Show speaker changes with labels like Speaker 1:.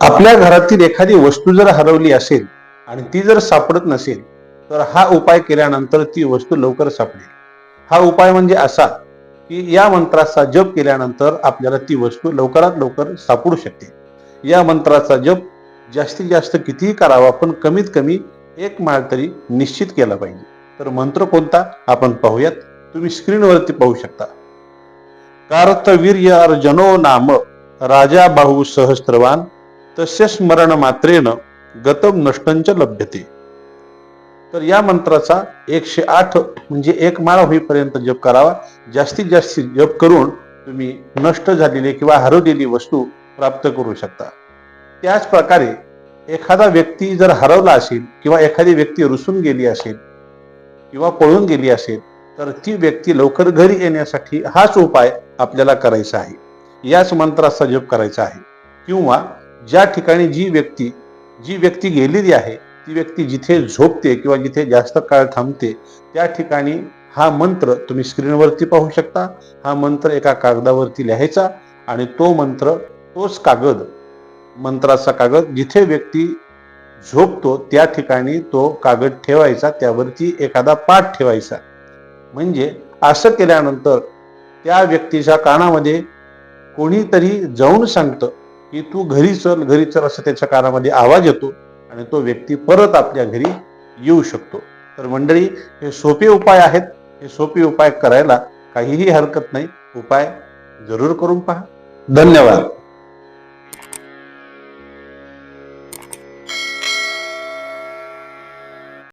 Speaker 1: आपल्या घरातील एखादी वस्तू जर हरवली असेल आणि ती जर सापडत नसेल तर हा उपाय केल्यानंतर ती वस्तू लवकर सापडेल. हा उपाय म्हणजे असा की या मंत्राचा जप केल्यानंतर आपल्याला ती वस्तू लवकरात लवकर सापडू शकते. या मंत्राचा जप जास्तीत जास्त कितीही करावा पण कमीत कमी एक माळ तरी निश्चित केला पाहिजे. तर मंत्र कोणता? आपण पाहूयात. तुम्ही स्क्रीनवरती पाहू शकता. कार्तवीर्य अर्जनो नाम राजा बाहू सहस्त्रवान तस्य स्मरण मात्रेन गतम नष्टंच लभ्यते. तर या मंत्राचा एकशे आठ म्हणजे एक माळा होईपर्यंत जप करावा. जास्तीत जास्त जप करून तुम्ही नष्ट झालेली किंवा हरवलेली वस्तू प्राप्त करू शकता. त्याच प्रकारे एखादा व्यक्ती जर हरवला असेल किंवा एखादी व्यक्ती रुसून गेली असेल किंवा पळून गेली असेल तर ती व्यक्ती लवकर घरी येण्यासाठी हाच उपाय आपल्याला करायचा आहे. याच मंत्राचा जप करायचा आहे. किंवा ज्या ठिकाणी जी व्यक्ती जी व्यक्ती गेलेली आहे ती व्यक्ती जिथे झोपते किंवा जिथे जास्त काळ थांबते त्या ठिकाणी हा मंत्र तुम्ही स्क्रीनवरती पाहू शकता. हा मंत्र एका कागदावरती लिहायचा आणि तो मंत्र तोच कागद मंत्राचा कागद जिथे व्यक्ती झोपतो त्या ठिकाणी तो कागद ठेवायचा त्यावरती एखादा पाठ ठेवायचा. म्हणजे असं केल्यानंतर त्या व्यक्तीच्या कानामध्ये कोणीतरी जाऊन सांगतं की तू घरी चल घरी चल असं त्याच्या कानामध्ये आवाज येतो आणि तो व्यक्ती परत आपल्या घरी येऊ शकतो. तर मंडळी हे सोपे उपाय आहेत. हे सोपे उपाय करायला काहीही हरकत नाही. उपाय जरूर करून पहा. धन्यवाद.